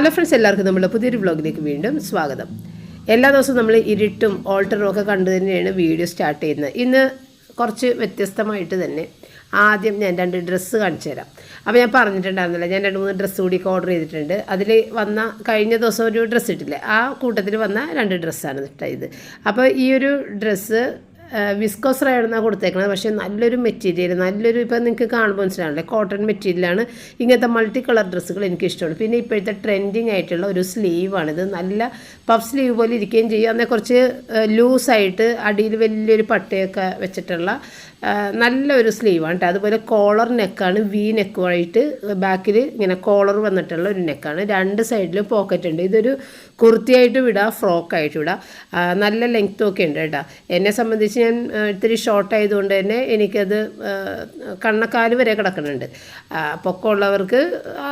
Hello friends എല്ലാവർക്കും നമ്മുടെ പുതിയൊരു വ്ളോഗിലേക്ക് വീണ്ടും സ്വാഗതം. എല്ലാ ദിവസവും നമ്മൾ ഇരുട്ടും ഓൾട്ടറും ഒക്കെ കണ്ടു തന്നെയാണ് വീഡിയോ സ്റ്റാർട്ട് ചെയ്യുന്നത്. ഇന്ന് കുറച്ച് വ്യത്യസ്തമായിട്ട് തന്നെ ആദ്യം ഞാൻ രണ്ട് ഡ്രസ്സ് കാണിച്ചു തരാം. അപ്പോൾ ഞാൻ പറഞ്ഞിട്ടുണ്ടായിരുന്നില്ല ഞാൻ രണ്ട് മൂന്ന് ഡ്രസ്സ് കൂടി ഓർഡർ ചെയ്തിട്ടുണ്ട്. അതിൽ വന്ന കഴിഞ്ഞ ദിവസം ഒരു ഡ്രസ്സ് ഇട്ടില്ലേ? ആ കൂട്ടത്തിൽ വന്ന രണ്ട് ഡ്രസ്സാണ് ഇത്. അപ്പോൾ ഈ ഒരു ഡ്രസ്സ് വിസ്കോസ് റയണെന്നാണ് കൊടുത്തേക്കുന്നത് പക്ഷേ നല്ലൊരു മെറ്റീരിയൽ നല്ലൊരു ഇപ്പം നിങ്ങൾക്ക് കാണുമ്പോൾ മനസ്സിലാണല്ലേ കോട്ടൺ മെറ്റീരിയലാണ് ഇങ്ങനത്തെ മൾട്ടി കളർ ഡ്രസ്സുകൾ എനിക്ക് ഇഷ്ടമുള്ളൂ പിന്നെ ഇപ്പോഴത്തെ ട്രെൻഡിങ് ആയിട്ടുള്ള ഒരു സ്ലീവാണിത് നല്ല പഫ് സ്ലീവ് പോലെ ഇരിക്കുകയും ചെയ്യും. അന്നേ കുറച്ച് ലൂസായിട്ട് അടിയിൽ വലിയൊരു പട്ടയൊക്കെ വെച്ചിട്ടുള്ള നല്ലൊരു സ്ലീവാണ് കേട്ടോ അതുപോലെ കോളർ നെക്കാണ് വി നെക്കുമായിട്ട് ബാക്കിൽ ഇങ്ങനെ കോളർ വന്നിട്ടുള്ള ഒരു നെക്കാണ് രണ്ട് സൈഡിലും പോക്കറ്റ് ഉണ്ട്. ഇതൊരു കുർത്തിയായിട്ട് വിടാം ഫ്രോക്കായിട്ട് വിടാം. നല്ല ലെങ്ത്തും ഒക്കെ ഉണ്ട് കേട്ടോ എന്നെ സംബന്ധിച്ച് ഞാൻ ഇത്തിരി ഷോർട്ട് ആയതുകൊണ്ട് തന്നെ എനിക്കത് കണ്ണക്കാൽ വരെ കിടക്കുന്നുണ്ട്. പൊക്കമുള്ളവർക്ക്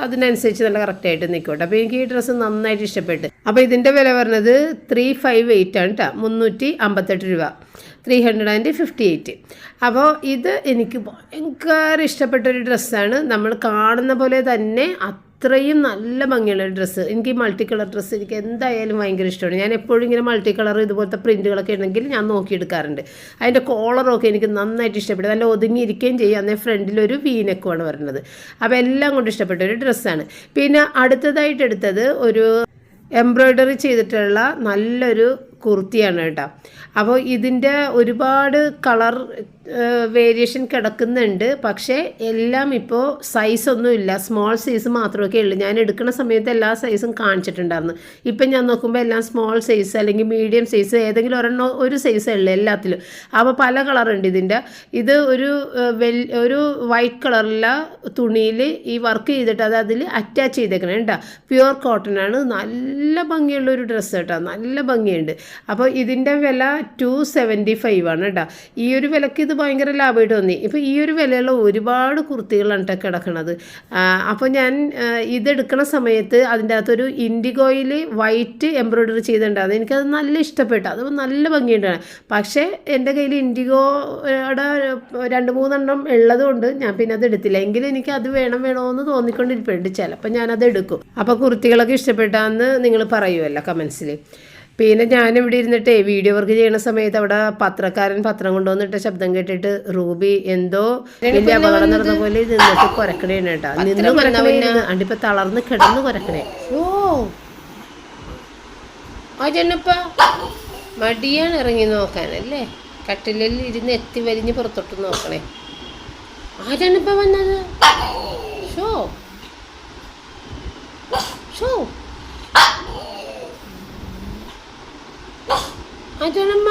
അതിനനുസരിച്ച് നല്ല കറക്റ്റായിട്ട് നിൽക്കട്ടെ. അപ്പോൾ എനിക്ക് ഈ ഡ്രസ്സ് നന്നായിട്ട് ഇഷ്ടപ്പെട്ടു. അപ്പോൾ ഇതിന്റെ വില പറഞ്ഞത് ത്രീ ഫൈവ് എയ്റ്റ് ആണ് കേട്ടോ മുന്നൂറ്റി അമ്പത്തെട്ട് രൂപ. Three hundred and fifty eight അപ്പോൾ ഇത് എനിക്ക് ഭയങ്കര ഇഷ്ടപ്പെട്ട ഒരു ഡ്രസ്സാണ് നമ്മൾ കാണുന്ന പോലെ തന്നെ അത്രയും നല്ല ഭംഗിയുള്ള ഡ്രസ്സ് എനിക്ക് മൾട്ടി കളർ ഡ്രസ്സ് എനിക്ക് എന്തായാലും ഭയങ്കര ഇഷ്ടമാണ്. ഞാൻ എപ്പോഴും ഇങ്ങനെ മൾട്ടി കളർ ഇതുപോലത്തെ പ്രിന്റുകളൊക്കെ ഉണ്ടെങ്കിൽ ഞാൻ നോക്കിയെടുക്കാറുണ്ട്. അതിന്റെ കോളറൊക്കെ എനിക്ക് നന്നായിട്ട് ഇഷ്ടപ്പെട്ടു. നല്ല ഒതുങ്ങിയിരിക്കുകയും ചെയ്യും. അന്നേ ഫ്രണ്ടിലൊരു വീനക്കുമാണ് വരുന്നത്. അപ്പോൾ എല്ലാം കൊണ്ട് ഇഷ്ടപ്പെട്ട ഒരു ഡ്രസ്സാണ് പിന്നെ അടുത്തതായിട്ട് എടുത്തത് ഒരു എംബ്രോയ്ഡറി ചെയ്തിട്ടുള്ള നല്ലൊരു കുർത്തിയാണ് കേട്ടോ. അപ്പോൾ ഇതിന്റെ ഒരുപാട് കളർ വേരിയേഷൻ കിടക്കുന്നുണ്ട്. പക്ഷേ എല്ലാം ഇപ്പോൾ സൈസൊന്നും ഇല്ല. സ്മോൾ സൈസ് മാത്രമൊക്കെ ഉള്ളൂ. ഞാൻ എടുക്കുന്ന സമയത്ത് എല്ലാ സൈസും കാണിച്ചിട്ടുണ്ടായിരുന്നു. ഇപ്പം ഞാൻ നോക്കുമ്പോൾ എല്ലാം സ്മോൾ സൈസ് അല്ലെങ്കിൽ മീഡിയം സൈസ് ഏതെങ്കിലും ഒരെണ്ണം ഒരു സൈസേ ഉള്ളൂ എല്ലാത്തിലും. അപ്പോൾ പല കളറുണ്ട് ഇതിന്റെ. ഇത് ഒരു വെൽ ഒരു വൈറ്റ് കളറിലുള്ള തുണിയിൽ ഈ വർക്ക് ചെയ്തിട്ട് അത് അതിൽ അറ്റാച്ച് ചെയ്തേക്കണം കേട്ടോ. പ്യുവർ കോട്ടൺ ആണ്. നല്ല ഭംഗിയുള്ള ഒരു ഡ്രസ്സ് കേട്ടോ. നല്ല ഭംഗിയുണ്ട്. അപ്പോൾ ഇതിന്റെ വില ടു സെവന്റി ഫൈവ് ആണ് കേട്ടോ ഈ ഒരു വിലക്ക് ഇത് ഭയങ്കര ലാഭമായിട്ട് തോന്നി. ഇപ്പോൾ ഈ ഒരു വിലയുള്ള ഒരുപാട് കുർത്തികളാണ് കേട്ടോ കിടക്കണത്. അപ്പോൾ ഞാൻ ഇതെടുക്കുന്ന സമയത്ത് അതിന്റെ അകത്തൊരു ഇൻഡിഗോയിൽ വൈറ്റ് എംബ്രോയ്ഡറി ചെയ്തിട്ടുണ്ടായിരുന്നു എനിക്കത് നല്ല ഇഷ്ടപ്പെട്ടു. അത് നല്ല ഭംഗിയുണ്ടാണ് പക്ഷേ എന്റെ കയ്യിൽ ഇൻഡിഗോയുടെ രണ്ട് മൂന്നെണ്ണം ഉള്ളതുകൊണ്ട് ഞാൻ പിന്നെ അത് എടുത്തില്ല. എങ്കിലും എനിക്ക് അത് വേണം വേണമെന്ന് തോന്നിക്കൊണ്ടിരിപ്പുണ്ട്. ചിലപ്പോൾ ഞാനത് എടുക്കും. അപ്പോൾ കുർത്തികളൊക്കെ ഇഷ്ടപ്പെട്ടാന്ന് നിങ്ങൾ പറയുമല്ലോ കമൻസിൽ പിന്നെ ഞാനിവിടെ ഇരുന്നിട്ടേ വീഡിയോ വർക്ക് ചെയ്യുന്ന സമയത്ത് അവിടെ പത്രക്കാരൻ പത്രം കൊണ്ടുവന്നിട്ട് ശബ്ദം കേട്ടിട്ട് റൂബി എന്തോ വലിയ അപകടം നടന്ന പോലെ നിന്നിട്ട് കുരക്കണേണ് കേട്ടോ. നിന്ന് കുരക്കണേ അണ്ടിപ്പോ തളർന്ന് കിടന്ന് കുരക്കണേ. ഓ. മടിയാണ് ഇറങ്ങി നോക്കാനല്ലേ കട്ടിലിൽ ഇരുന്ന് എത്തി വലിഞ്ഞ് പുറത്തോട്ട് നോക്കണേ. ആരാണിപ്പ വന്നത്? ഷോ. ഷോ. ആരാണമ്മ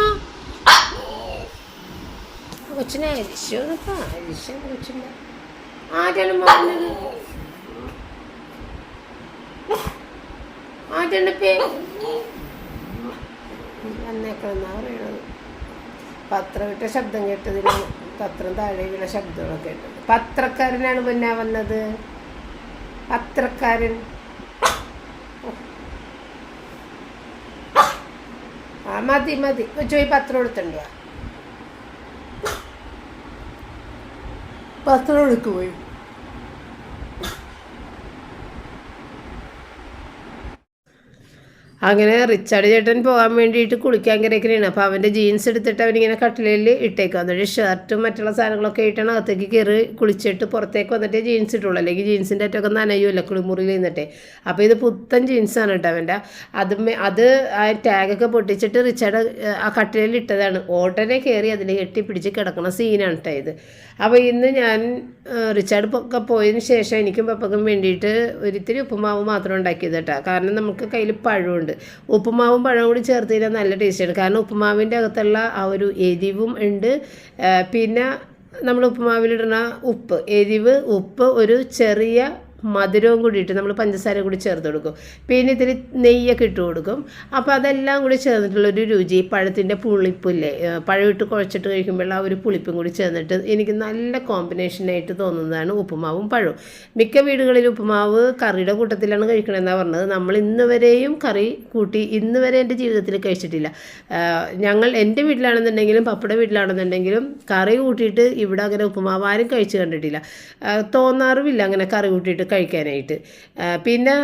കൊച്ചിനെ അരിശോന്നപ്പാ അരിശ കൊച്ചിന്റെ ആരാണമ്മ വന്നത് ആരാണപ്പേ വന്നേക്കണെന്നാ പറയണത്. പത്രം ഇട്ട ശബ്ദം കേട്ടതിന് പത്രം താഴെ വീണ ശബ്ദങ്ങളൊക്കെ കേട്ടത്. പത്രക്കാരനാണ് പിന്നെ വന്നത്. പത്രക്കാരൻ. മതി മതി. ചോയി പത്രം എടുത്തിട്ടുണ്ടോ പത്രം എടുക്കു അങ്ങനെ റിച്ചാർഡ് ചേട്ടൻ പോകാൻ വേണ്ടിയിട്ട് കുളിക്കാൻ കയറിയൊക്കെയാണ് അപ്പോൾ അവന്റെ ജീൻസ് എടുത്തിട്ട് അവനിങ്ങനെ കട്ടിലിൽ ഇട്ടേക്കും എന്നിട്ട് ഷർട്ടും മറ്റുള്ള സാധനങ്ങളൊക്കെ ഇട്ടാണ് അകത്തേക്ക് കയറി കുളിച്ചിട്ട് പുറത്തേക്ക് വന്നിട്ട് ജീൻസ് ഇട്ടുള്ളൂ. അല്ലെങ്കിൽ ജീൻസിന്റെ അറ്റൊക്കെ നനയുമല്ലോ കുളിമുറിയിൽ നിന്നിട്ടേ. അപ്പോൾ ഇത് പുത്തൻ ജീൻസാണ് കേട്ടോ അവന്റെ. അത് അത് ആ ടാഗൊക്കെ പൊട്ടിച്ചിട്ട് റിച്ചാർഡ് ആ കട്ടിലിൽ ഇട്ടതാണ്. ഓട്ടനെ കയറി അതിൽ കെട്ടിപ്പിടിച്ച് കിടക്കുന്ന സീനാണ് കേട്ടോ ഇത്. അപ്പോൾ ഇന്ന് ഞാൻ റിച്ചാർഡ് ഒക്കെ പോയതിന് ശേഷം എനിക്കും പപ്പക്കും വേണ്ടിയിട്ട് ഒരിത്തിരി ഉപ്പുമാവ് മാത്രം ഉണ്ടാക്കിയത് കേട്ടോ. കാരണം നമുക്ക് കയ്യിൽ പഴമുണ്ട്. ഉപ്പുമാവും പഴവും കൂടി ചേർത്ത് കഴിഞ്ഞാൽ നല്ല ടേസ്റ്റാണ് കാരണം ഉപ്പുമാവിന്റെ അകത്തുള്ള ആ ഒരു എരിവും ഉണ്ട്. പിന്നെ നമ്മൾ ഉപ്പുമാവിലിടുന്ന ഉപ്പ് എരിവ് ഉപ്പ് ഒരു ചെറിയ മധുരവും കൂടി ഇട്ട് നമ്മൾ പഞ്ചസാര കൂടി ചേർത്ത് കൊടുക്കും. പിന്നെ ഇതിൽ നെയ്യൊക്കെ ഇട്ട് കൊടുക്കും. അപ്പോൾ അതെല്ലാം കൂടി ചേർന്നിട്ടുള്ളൊരു രുചി പഴത്തിന്റെ പുളിപ്പില്ലേ? പഴമിട്ട് കുഴച്ചിട്ട് കഴിക്കുമ്പോൾ ആ ഒരു പുളിപ്പും കൂടി ചേർന്നിട്ട് എനിക്ക് നല്ല കോമ്പിനേഷനായിട്ട് തോന്നുന്നതാണ് ഉപ്പുമാവും പഴവും. മിക്ക വീടുകളിൽ ഉപ്പുമാവ് കറിയുടെ കൂട്ടത്തിലാണ് കഴിക്കണമെന്നാണ് പറഞ്ഞത്. നമ്മൾ ഇന്ന് വരെയും കറി കൂട്ടി ഇന്ന് വരെ എന്റെ ജീവിതത്തിൽ കഴിച്ചിട്ടില്ല. ഞങ്ങൾ എന്റെ വീട്ടിലാണെന്നുണ്ടെങ്കിലും പപ്പയുടെ വീട്ടിലാണെന്നുണ്ടെങ്കിലും കറി കൂട്ടിയിട്ട് ഇവിടെ അങ്ങനെ ഉപ്പുമാവ് ആരും കഴിച്ച് കണ്ടിട്ടില്ല. തോന്നാറുമില്ല അങ്ങനെ കറി കൂട്ടിയിട്ട് കഴിക്കാനായിട്ട്. പിന്നെ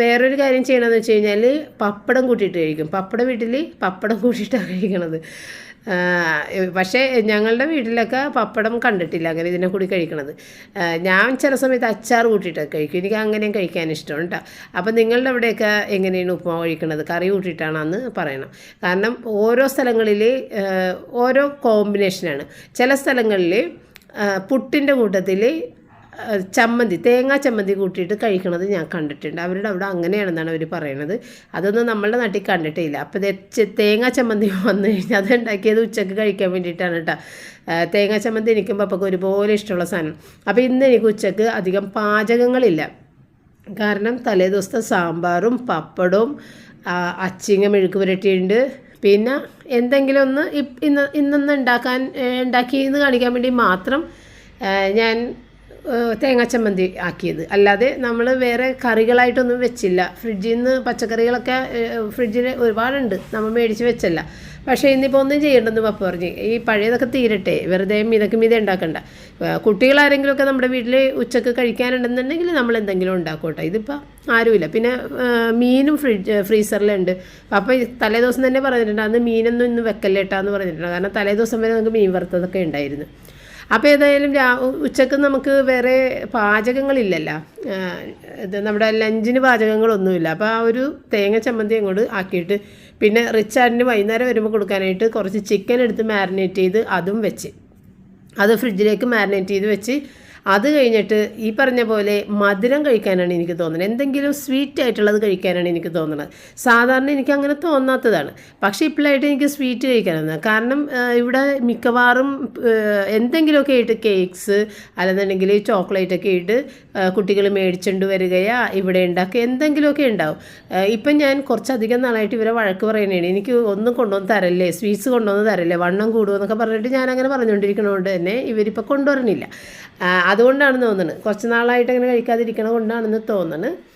വേറൊരു കാര്യം ചെയ്യണമെന്ന് വെച്ച് കഴിഞ്ഞാൽ പപ്പടം കൂട്ടിയിട്ട് കഴിക്കും. പപ്പടം വീട്ടിൽ പപ്പടം കൂട്ടിയിട്ടാണ് കഴിക്കണത്. പക്ഷേ ഞങ്ങളുടെ വീട്ടിലൊക്കെ പപ്പടം കണ്ടിട്ടില്ല. അങ്ങനെ ഇതിനെ കൂടി കഴിക്കണത്. ഞാൻ ചില സമയത്ത് അച്ചാർ കൂട്ടിയിട്ടൊക്കെ കഴിക്കും. എനിക്ക് അങ്ങനെയും കഴിക്കാൻ ഇഷ്ടമാണ് കേട്ടോ അപ്പോൾ നിങ്ങളുടെ അവിടെയൊക്കെ എങ്ങനെയാണ് ഉപ്പുമാവ് കഴിക്കണത്? കറി കൂട്ടിയിട്ടാണെന്ന് പറയണം. കാരണം ഓരോ സ്ഥലങ്ങളിൽ ഓരോ കോമ്പിനേഷനാണ്. ചില സ്ഥലങ്ങളിൽ പുട്ടിന്റെ കൂട്ടത്തിൽ ചമ്മന്തി തേങ്ങാ ചമ്മന്തി കൂട്ടിയിട്ട് കഴിക്കണത് ഞാൻ കണ്ടിട്ടുണ്ട്. അവരുടെ അവിടെ അങ്ങനെയാണെന്നാണ് അവർ പറയണത്. അതൊന്നും നമ്മളുടെ നാട്ടിൽ കണ്ടിട്ടില്ല. അപ്പോൾ തേങ്ങാ ചമ്മന്തി വന്നു കഴിഞ്ഞാൽ അത് ഉണ്ടാക്കിയത് ഉച്ചയ്ക്ക് കഴിക്കാൻ വേണ്ടിയിട്ടാണ് കേട്ടോ. തേങ്ങാ ചമ്മന്തി എനിക്കും പപ്പക്ക് ഒരുപോലെ ഇഷ്ടമുള്ള സാധനം. അപ്പോൾ ഇന്ന് എനിക്ക് ഉച്ചയ്ക്ക് അധികം പാചകങ്ങളില്ല. കാരണം തലേ ദിവസത്തെ സാമ്പാറും പപ്പടവും അച്ചിങ്ങ മെഴുക്ക് പുരട്ടിയുണ്ട് പിന്നെ എന്തെങ്കിലും ഒന്ന് ഇന്ന് ഇന്നൊന്ന് ഉണ്ടാക്കാൻ ഉണ്ടാക്കി എന്ന് കാണിക്കാൻ വേണ്ടി മാത്രം ഞാൻ തേങ്ങാ ചമ്മന്തി ആക്കിയത്. അല്ലാതെ നമ്മൾ വേറെ കറികളായിട്ടൊന്നും വെച്ചില്ല. ഫ്രിഡ്ജിൽ നിന്ന് പച്ചക്കറികളൊക്കെ ഫ്രിഡ്ജിൽ ഒരുപാടുണ്ട്. നമ്മൾ മേടിച്ച് വെച്ചല്ല. പക്ഷേ ഇന്നിപ്പോൾ ഒന്നും ചെയ്യണ്ടെന്ന് പപ്പ പറഞ്ഞു. ഈ പഴയതൊക്കെ തീരട്ടെ. വെറുതെ മിതക്കും മിത ഉണ്ടാക്കണ്ട. കുട്ടികളാരെങ്കിലുമൊക്കെ നമ്മുടെ വീട്ടിൽ ഉച്ചയ്ക്ക് കഴിക്കാനുണ്ടെന്നുണ്ടെങ്കിൽ നമ്മൾ എന്തെങ്കിലും ഉണ്ടാക്കോട്ടെ. ഇതിപ്പോൾ ആരുമില്ല. പിന്നെ മീനും ഫ്രിഡ്ജ് ഫ്രീസറിലുണ്ട്. പപ്പ തലേദിവസം തലേ ദിവസം തന്നെ പറഞ്ഞിട്ടുണ്ട്. അന്ന് മീനൊന്നും ഇന്ന് വെക്കല്ലേട്ടാന്ന് പറഞ്ഞിട്ടുണ്ട്. കാരണം തലേദിവസം വരെ നമുക്ക് മീൻ വറുത്തതൊക്കെ ഉണ്ടായിരുന്നു. അപ്പോൾ ഏതായാലും രാ ഉച്ചയ്ക്ക് നമുക്ക് വേറെ പാചകങ്ങളില്ലല്ലോ. ഇത് നമ്മുടെ ലഞ്ചിന് പാചകങ്ങളൊന്നുമില്ല. അപ്പോൾ ആ ഒരു തേങ്ങ ചമ്മന്തി അങ്ങോട്ട് ആക്കിയിട്ട് പിന്നെ റിച്ചാർഡിന് വൈകുന്നേരം വരുമ്പോൾ കൊടുക്കാനായിട്ട് കുറച്ച് ചിക്കൻ എടുത്ത് മാരിനേറ്റ് ചെയ്ത് അതും വെച്ച്. അത് ഫ്രിഡ്ജിലേക്ക് മാരിനേറ്റ് ചെയ്ത് വെച്ച് അത് കഴിഞ്ഞിട്ട് ഈ പറഞ്ഞ പോലെ മധുരം കഴിക്കാനാണ് എനിക്ക് തോന്നുന്നത്. എന്തെങ്കിലും സ്വീറ്റ് ആയിട്ടുള്ളത് കഴിക്കാനാണ് എനിക്ക് തോന്നുന്നത്. സാധാരണ എനിക്ക് അങ്ങനെ തോന്നാത്തതാണ്. പക്ഷേ ഇപ്പോഴായിട്ട് എനിക്ക് സ്വീറ്റ് കഴിക്കാനാണ്. കാരണം ഇവിടെ മിക്കവാറും എന്തെങ്കിലുമൊക്കെ ആയിട്ട് കേക്ക്സ് അല്ലെന്നുണ്ടെങ്കിൽ ചോക്ലേറ്റ് ഒക്കെ ഇട്ട് കുട്ടികൾ മേടിച്ചുകൊണ്ട് വരികയാ ഇവിടെ ഉണ്ടാക്കുക എന്തെങ്കിലുമൊക്കെ ഉണ്ടാവും. ഇപ്പം ഞാൻ കുറച്ചധികം നാളായിട്ട് ഇവരെ വഴക്ക് പറയുന്നതാണ്. എനിക്ക് ഒന്നും കൊണ്ടുവന്ന് തരല്ലേ സ്വീറ്റ്സ് കൊണ്ടുവന്ന് തരല്ലേ വണ്ണം കൂടുമെന്നൊക്കെ പറഞ്ഞിട്ട് ഞാൻ അങ്ങനെ പറഞ്ഞുകൊണ്ടിരിക്കണതുകൊണ്ട് തന്നെ ഇവരിപ്പോൾ കൊണ്ടുവരണില്ല അതുകൊണ്ടാണെന്ന് തോന്നുന്നത് കുറച്ച് നാളായിട്ട് അങ്ങനെ കഴിക്കാതിരിക്കണ കൊണ്ടാണെന്ന് തോന്നുന്നത്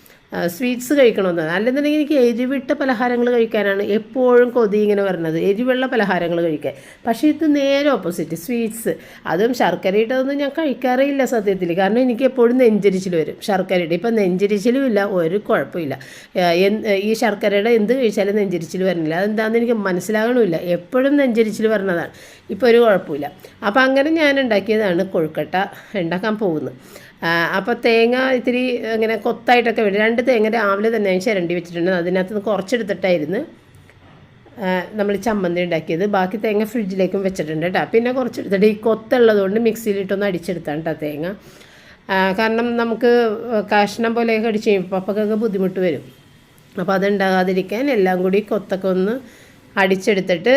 സ്വീറ്റ്സ് കഴിക്കണമെന്ന്. അല്ലെന്നുണ്ടെങ്കിൽ എനിക്ക് എരിവിട്ട പലഹാരങ്ങൾ കഴിക്കാനാണ് എപ്പോഴും കൊതി ഇങ്ങനെ വരുന്നത്. എരിവുള്ള പലഹാരങ്ങൾ കഴിക്കാൻ. പക്ഷേ ഇത് നേരെ ഓപ്പോസിറ്റ് സ്വീറ്റ്സ് അതും ശർക്കരയിട്ടതൊന്നും ഞാൻ കഴിക്കാറേ സത്യത്തിൽ. കാരണം എനിക്ക് എപ്പോഴും നെഞ്ചരിച്ചിൽ വരും ശർക്കരയുടെ ഇപ്പം നെഞ്ചരിച്ചിലും ഇല്ല ഒരു കുഴപ്പമില്ല ഈ ശർക്കരയുടെ എന്ത് കഴിച്ചാലും നെഞ്ചരിച്ചിൽ വരുന്നില്ല. അതെന്താണെന്ന് എനിക്ക് മനസ്സിലാകണമില്ല. എപ്പോഴും നെഞ്ചരിച്ചിൽ വരുന്നതാണ്. ഇപ്പോൾ ഒരു കുഴപ്പമില്ല അപ്പോൾ അങ്ങനെ ഞാൻ ഉണ്ടാക്കിയതാണ് കൊഴുക്കട്ട ഉണ്ടാക്കാൻ പോകുന്നത്. അപ്പോൾ തേങ്ങ ഇത്തിരി ഇങ്ങനെ കൊത്തായിട്ടൊക്കെ വേണ്ടി രണ്ട് തേങ്ങ രാവിലെ തന്നെ ചിരണ്ടി വെച്ചിട്ടുണ്ട്. അതിനകത്ത് നിന്ന് കുറച്ചെടുത്തിട്ടായിരുന്നു നമ്മൾ ചമ്മന്തി ഉണ്ടാക്കിയത്. ബാക്കി തേങ്ങ ഫ്രിഡ്ജിലേക്കും വെച്ചിട്ടുണ്ട് കേട്ടോ പിന്നെ കുറച്ചെടുത്തിട്ട് ഈ കൊത്തുള്ളതുകൊണ്ട് മിക്സിയിലിട്ടൊന്ന് അടിച്ചെടുത്താണ് കേട്ടോ തേങ്ങ. കാരണം നമുക്ക് കഷ്ണം പോലെയൊക്കെ അടിച്ച് കഴിയുമ്പോൾ പപ്പക്കൊക്കെ ബുദ്ധിമുട്ട് വരും. അപ്പോൾ അതുണ്ടാകാതിരിക്കാൻ എല്ലാം കൂടി കൊത്തൊക്കെ ഒന്ന് അടിച്ചെടുത്തിട്ട്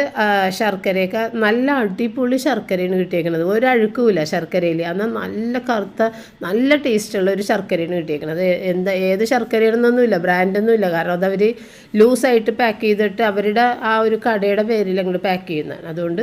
ശർക്കരയൊക്കെ നല്ല അടിപൊളി ശർക്കരയാണ് കിട്ടിയേക്കുന്നത് ഒരു അഴുക്കുമില്ല ശർക്കരയിൽ എന്നാൽ നല്ല കറുത്ത നല്ല ടേസ്റ്റുള്ള ഒരു ശർക്കരയാണ് കിട്ടിയേക്കുന്നത് എന്താ ഏത് ശർക്കരയാണെന്നൊന്നുമില്ല ബ്രാൻഡൊന്നുമില്ല. കാരണം അതവർ ലൂസായിട്ട് പാക്ക് ചെയ്തിട്ട് അവരുടെ ആ ഒരു കടയുടെ പേരിൽ അങ്ങോട്ട് പാക്ക് ചെയ്യുന്നതാണ്. അതുകൊണ്ട്